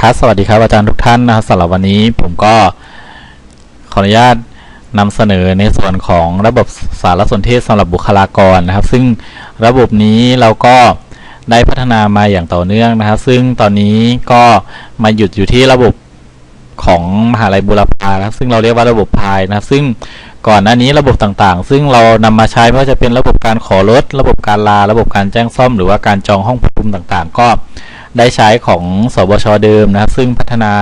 ครับสวัสดีครับอาจารย์ทุกท่านนะครับสำหรับวันนี้ผมก็ขออนุญาตนำเสนอในส่วนของระบบสารสนเทศสำหรับบุคลากรนะครับ ซึ่งระบบนี้เราก็ได้พัฒนามาอย่างต่อเนื่องนะครับ ซึ่งตอนนี้ก็มาหยุดอยู่ที่ระบบของมหาลัยบุรพานะครับซึ่งเราเรียกว่าระบบพายนะครับ ซึ่งก่อนหน้านี้ระบบต่างๆ ซึ่งเรานำมาใช้ไม่ว่าจะเป็นระบบการขอรถระบบการลา ระบบการแจ้งซ่อม หรือว่าการจองห้องประชุมต่างๆ ก็ ได้ใช้ของสบชเดิมนะครับ ซึ่งพัฒนา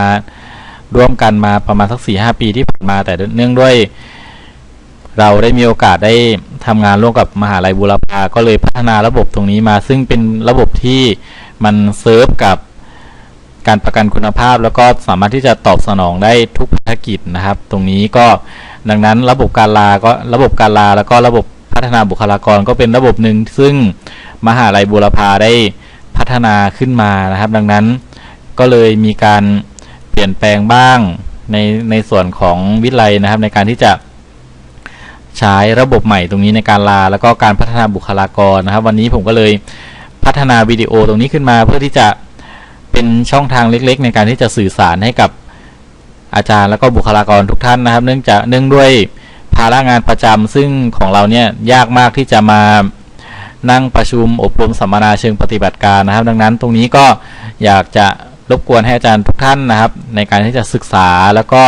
ร่วมกันมาประมาณสักสี่ห้าปีที่ผ่านมา แต่เนื่องด้วย เราได้มีโอกาสได้ทำงานร่วมกับมหาลัยบูรพาก็เลยพัฒนาระบบตรงนี้มา ซึ่งเป็นระบบที่มันเซิร์ฟกับการประกันคุณภาพ แล้วก็สามารถที่จะตอบสนองได้ทุกภารกิจนะครับ ตรงนี้ก็ดังนั้นระบบการลาก็ระบบการลาแล้วก็ระบบพัฒนาบุคลากรก็เป็นระบบหนึ่งซึ่งมหาลัยบูรพาได้ พัฒนาขึ้นมานะครับ ดังนั้นก็เลยมีการเปลี่ยนแปลงบ้างในในส่วนของวิทยาลัยนะครับ ในการที่จะใช้ระบบใหม่ตรงนี้ในการลา แล้วก็การพัฒนาบุคลากรนะครับ วันนี้ผมก็เลยพัฒนาวิดีโอตรงนี้ขึ้นมาเพื่อที่จะเป็นช่องทางเล็กๆ ในการที่จะสื่อสารให้กับอาจารย์แล้วก็บุคลากรทุกท่านนะครับ เนื่องจากเนื่องด้วยภาระงานประจำซึ่งของเราเนี่ยยากมากที่จะมา นั่งประชุมอบรมสัมมนาเชิงปฏิบัติการนะครับ ดังนั้นตรงนี้ก็อยากจะรบกวนให้อาจารย์ทุกท่านนะครับ ในการที่จะศึกษาแล้วก็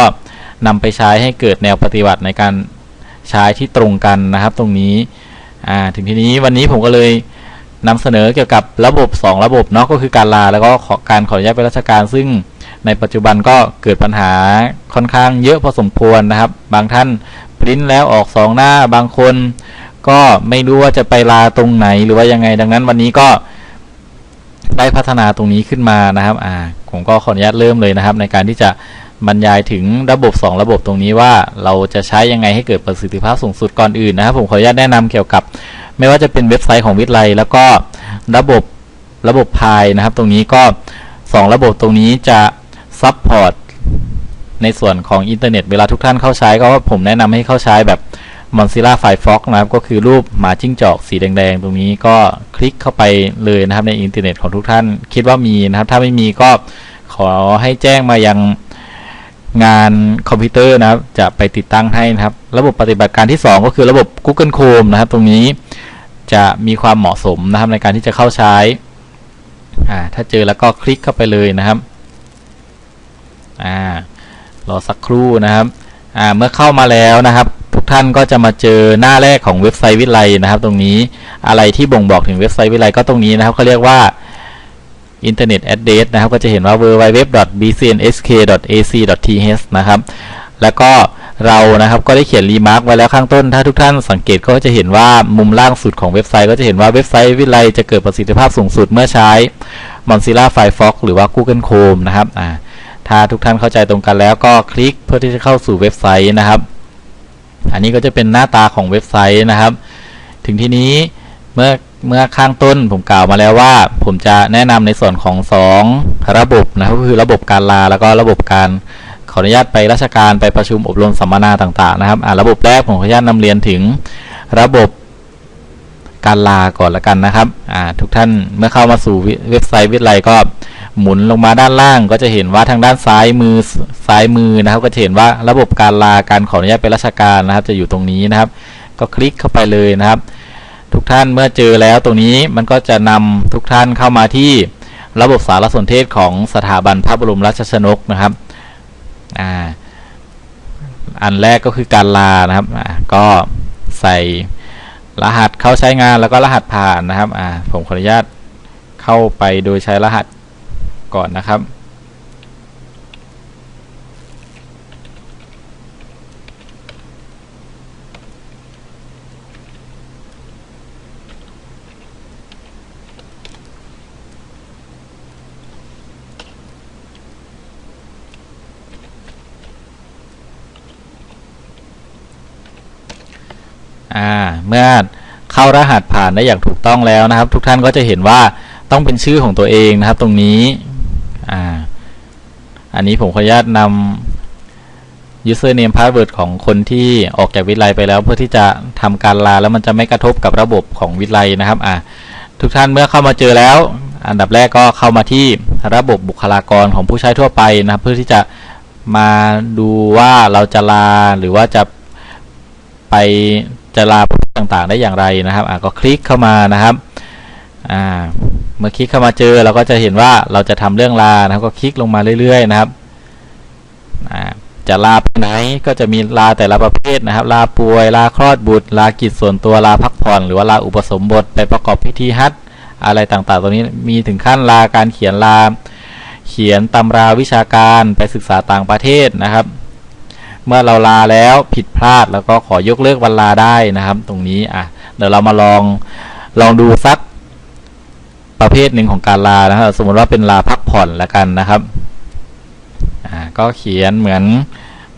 นำไปใช้ให้เกิดแนวปฏิบัติในการใช้ที่ตรงกันนะครับ ตรงนี้อ่าถึงทีนี้วันนี้ผมก็เลยนำเสนอเกี่ยวกับระบบ 2 ระบบเนาะก็คือการลาแล้วก็การขออนุญาตเป็นราชการ ซึ่งในปัจจุบันก็เกิดปัญหาค่อนข้างเยอะพอสมควรนะครับ บางท่านปริ้นแล้วออกสองหน้าบางคน ก็ไม่รู้ว่าจะไปลาตรงไหนหรือว่ายังไง ดังนั้นวันนี้ก็ได้พัฒนาตรงนี้ขึ้นมานะครับอ่าผมก็ขออนุญาตเริ่มเลยนะครับ ในการที่จะบรรยายถึงระบบ 2 ระบบตรงนี้ว่าเราจะใช้ยังไงให้เกิดประสิทธิภาพสูงสุดก่อนอื่นนะครับ ผมขออนุญาตแนะนำเกี่ยวกับ ไม่ว่าจะเป็นเว็บไซต์ของวิทยาลัยแล้วก็ระบบระบบพายนะครับ ตรงนี้ก็ 2 ระบบตรงนี้จะซัพพอร์ตในส่วนของอินเทอร์เน็ตเวลาทุกท่านเข้าใช้ก็ผมแนะนำให้เข้าใช้แบบ Mozilla Firefox นะครับก็คือรูปหมาจิ้งจอกสีแดงๆ ตรงนี้ก็คลิกเข้าไปเลยนะครับในอินเทอร์เน็ตของทุกท่าน คิดว่ามีนะครับ ถ้าไม่มีก็ขอให้แจ้งมายังงานคอมพิวเตอร์นะครับ จะไปติดตั้งให้นะครับ ระบบปฏิบัติการที่ 2 ก็คือระบบ Google Chrome นะครับ ตรงนี้จะมีความเหมาะสมนะครับในการที่จะเข้าใช้อ่าถ้าเจอแล้วก็คลิกเข้าไปเลยนะครับอ่ารอสักครู่นะครับอ่าเมื่อเข้ามาแล้วนะครับ ทุกท่านก็จะมาเจอหน้าแรกของเว็บไซต์วิไลนะครับ ตรงนี้อะไรที่บ่งบอกถึงเว็บไซต์วิไลก็ตรงนี้นะครับเขาเรียกว่า Internet Address นะครับ ก็จะเห็นว่า www.bcnsk.ac.th นะครับ แล้วก็เรานะครับก็ได้เขียนรีมาร์กไว้แล้วข้างต้น ถ้าทุกท่านสังเกตก็จะเห็นว่ามุมล่างสุดของเว็บไซต์ก็จะเห็นว่าเว็บไซต์วิไลจะเกิดประสิทธิภาพสูงสุดเมื่อใช้ Mozilla Firefox หรือว่า Google Chrome นะครับถ้าทุกท่านเข้าใจตรงกันแล้วก็คลิกเพื่อที่จะเข้าสู่เว็บไซต์นะครับ อันนี้ก็จะเป็นหน้าตาของเว็บไซต์นะครับ ถึงที่นี้เมื่อเมื่อข้างต้นผมกล่าวมาแล้วว่า ผมจะแนะนำในส่วนของ 2 ระบบนะครับก็คือระบบการลาแล้วก็ระบบการขออนุญาตไปราชการไปประชุมอบรมสัมมนาต่างๆนะครับระบบแรกผมขออนุญาตนำเรียนถึงระบบการลาก่อนละกันนะครับทุกท่านเมื่อเข้ามาสู่เว็บไซต์วิทยาลัยก็ หมุนลงมาด้านล่างก็จะเห็นว่าทางด้านซ้ายมือซ้ายมือนะครับ ก็จะเห็นว่าระบบการลาการขออนุญาตเป็นราชการนะครับ จะอยู่ตรงนี้นะครับ ก็คลิกเข้าไปเลยนะครับ ทุกท่านเมื่อเจอแล้วตรงนี้มันก็จะนำทุกท่านเข้ามาที่ระบบสารสนเทศของสถาบันพระบรมราชชนกนะครับอ่าอันแรกก็คือการลานะครับก็ใส่รหัสเข้าใช้งานแล้วก็รหัสผ่านนะครับอ่าผมขออนุญาตเข้าไปโดยใช้รหัส ก่อนนะครับอ่าเมื่อเข้ารหัสผ่านได้อย่างถูกต้องแล้วนะครับ ทุกท่านก็จะเห็นว่าต้องเป็นชื่อของตัวเองนะครับตรงนี้ อันนี้ผมขออนุญาตนำ username password ของคนที่ออกจากวิทยาลัยไปแล้ว เพื่อที่จะทำการลาแล้วมันจะไม่กระทบกับระบบของวิทยาลัยนะครับอ่าทุกท่านเมื่อเข้ามาเจอแล้ว อันดับแรกก็เข้ามาที่ระบบบุคลากรของผู้ใช้ทั่วไปนะครับเพื่อที่จะมาดูว่าเราจะลาหรือว่าจะไปจะลาต่างๆ ได้อย่างไรนะครับอ่าก็คลิกเข้ามานะครับอ่า เมื่อคลิกเข้ามาเจอเราก็จะเห็นว่าเราจะทำเรื่องลานะครับก็คลิกลงมาเรื่อยๆนะครับจะลาไปไหนก็จะมีลาแต่ละประเภทนะครับ ลาป่วยลาคลอดบุตร ลากิจส่วนตัวลาพักผ่อนหรือว่าลาอุปสมบทไปประกอบพิธีฮัทอะไรต่างๆ ตรงนี้มีถึงขั้นลาการเขียนลา เขียนตำราวิชาการไปศึกษาต่างประเทศนะครับ เมื่อเราลาแล้วผิดพลาดแล้วก็ขอยกเลิกวันลาได้นะครับ ตรงนี้อะเดี๋ยวเรามาลองลองดูสัก ประเภทหนึ่งของการลานะครับ สมมติว่าเป็นลาพักผ่อนแล้วกันนะครับก็เขียนเหมือน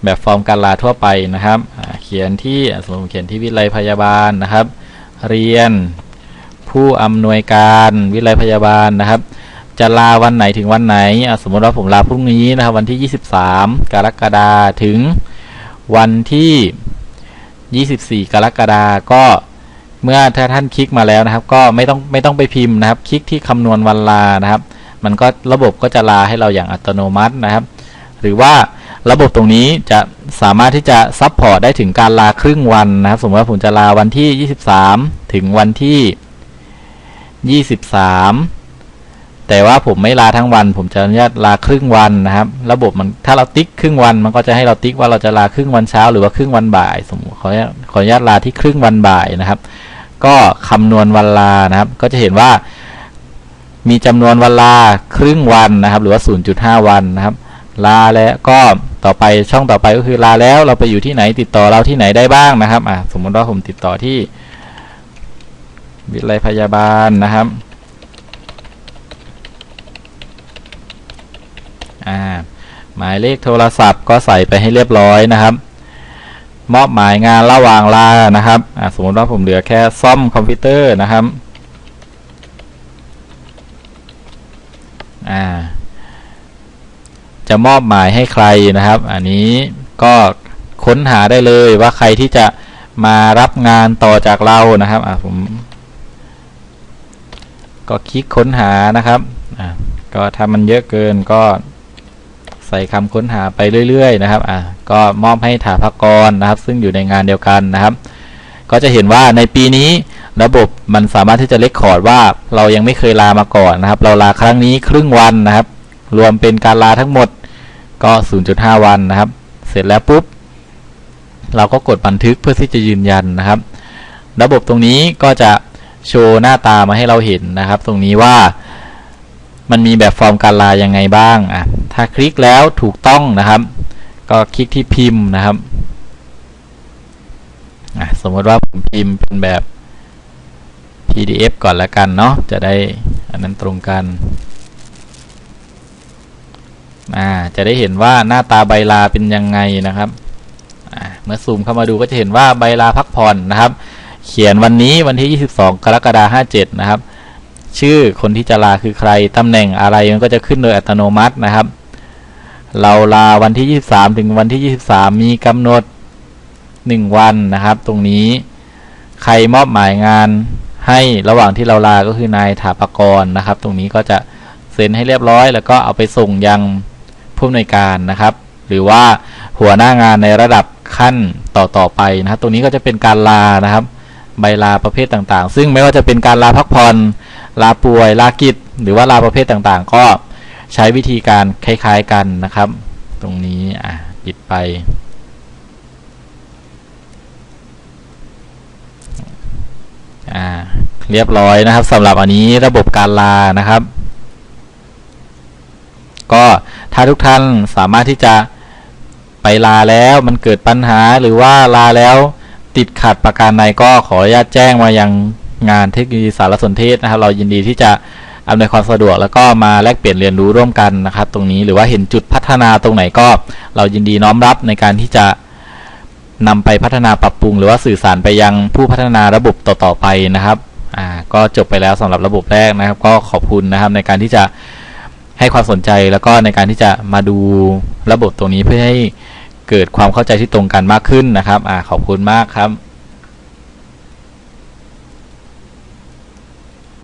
แบบฟอร์มการลาทั่วไปนะครับเขียนที่สมมติเขียนที่วิไลพยาบาลนะครับ เรียนผู้อำนวยการวิไลพยาบาลนะครับ จะลาวันไหนถึงวันไหน สมมติว่าผมลาพรุ่งนี้นะครับ วันที่ 23 กรกฎาถึงวันที่ 24 กรกฎาก็ เมื่อถ้าท่านคลิกมาแล้วนะครับ ก็ไม่ต้องไม่ต้องไปพิมพ์นะครับ คลิกที่คำนวณวันลานะครับ มันก็ระบบก็จะลาให้เราอย่างอัตโนมัตินะครับ หรือว่าระบบตรงนี้จะสามารถที่จะซับพอร์ตได้ถึงการลาครึ่งวันนะครับ สมมติว่าผมจะลาวันที่ 23 ถึงวันที่ 23 แต่ว่าผมไม่ลาทั้งวัน ผมจะอนุญาตลาครึ่งวันนะครับ ระบบมันถ้าเราติ๊กครึ่งวัน มันก็จะให้เราติ๊กว่าเราจะลาครึ่งวันเช้า หรือว่าครึ่งวันบ่าย สมมติขอขออนุญาตลาที่ครึ่งวันบ่ายนะครับ ก็คำนวณวันลานะครับ ก็จะเห็นว่ามีจำนวนวันลาครึ่งวันนะครับ หรือว่า 0.5 วันนะครับ ลาแล้วก็ต่อไปช่องต่อไปก็คือลาแล้วเราไปอยู่ที่ไหนติดต่อเราที่ไหนได้บ้างนะครับอะสมมติว่าผมติดต่อที่วิทยาลัยพยาบาลนะครับอ่าหมายเลขโทรศัพท์ก็ใส่ไปให้เรียบร้อยนะครับ มอบหมายงานระหว่างลานะครับสมมติว่าผมเหลือแค่ซ่อมคอมพิวเตอร์นะครับจะมอบหมายให้ใครนะครับ อันนี้ก็ค้นหาได้เลยว่าใครที่จะมารับงานต่อจากเรานะครับผม ก็คลิกค้นหานะครับก็ถ้ามันเยอะเกินก็ใส่คำค้นหาไปเรื่อย ๆ นะครับ ก็มอบให้ถาพกรนะครับ ซึ่งอยู่ในงานเดียวกันนะครับ ก็จะเห็นว่าในปีนี้ระบบมันสามารถที่จะเลคคอร์ดว่าเรายังไม่เคยลามาก่อนนะครับ เราลาครั้งนี้ครึ่งวันนะครับ รวมเป็นการลาทั้งหมดก็ 0.5 วันนะครับ เสร็จแล้วปุ๊บ เราก็กดบันทึกเพื่อที่จะยืนยันนะครับ ระบบตรงนี้ก็จะโชว์หน้าตามาให้เราเห็นนะครับ ตรงนี้ว่ามันมีแบบฟอร์มการลายังไงบ้างอะถ้าคลิกแล้วถูกต้องนะครับ ก็คลิกที่พิมพ์นะครับสมมติว่าผมพิมพ์เป็นแบบ PDF ก่อนแล้วกันเนาะจะได้อันนั้นตรงกันอ่าจะได้เห็นว่าหน้าตาใบลาเป็นยังไงนะครับเมื่อซูมเข้ามาดูก็จะเห็นว่าใบลาพักผ่อนนะครับ เขียนวันนี้วันที่ 22 กรกฎาคม57 นะครับ ชื่อคนที่จะลาคือใครตำแหน่งอะไรมันก็จะขึ้นโดยอัตโนมัตินะครับ เราลาวันที่ 23 ถึงวันที่ 23 มีกำหนด 1 วันนะครับ ตรงนี้ใครมอบหมายงานให้ระหว่างที่เราลาก็คือนายถาปกรนะครับ ตรงนี้ก็จะเซ็นให้เรียบร้อย แล้วก็เอาไปส่งยังผู้อำนวยการนะครับ หรือว่าหัวหน้างานในระดับขั้นต่อต่อไปนะครับตรงนี้ก็จะเป็นการลานะครับ ใบลาประเภทต่างๆ ซึ่งไม่ว่าจะเป็นการลาพักผ่อนลาป่วยลากิจ หรือว่าลาประเภทต่างๆ ก็ ใช้วิธีการคล้ายๆกันนะครับ ตรงนี้อะปิดไป อ่าเรียบร้อยนะครับสำหรับอันนี้ระบบการลานะครับ ก็ถ้าทุกท่านสามารถที่จะไปลาแล้วมันเกิดปัญหาหรือว่าลาแล้วติดขัดประการใดก็ขออนุญาตแจ้งมายังงานเทคโนโลยีสารสนเทศนะครับ เรายินดีที่จะ อำนวยความสะดวกแล้วก็มาแลกเปลี่ยนเรียนรู้ร่วมกันนะครับ ตรงนี้หรือว่าเห็นจุดพัฒนาตรงไหนก็ เรายินดีน้อมรับในการที่จะนำไปพัฒนาปรับปรุง หรือว่าสื่อสารไปยังผู้พัฒนาระบบต่อๆไปนะครับอ่าก็จบไปแล้วสำหรับระบบแรกนะครับ ก็ขอบคุณนะครับในการที่จะให้ความสนใจแล้วก็ในการที่จะมาดูระบบตรงนี้เพื่อให้เกิดความเข้าใจที่ตรงกันมากขึ้นนะครับอ่าขอบคุณมากครับ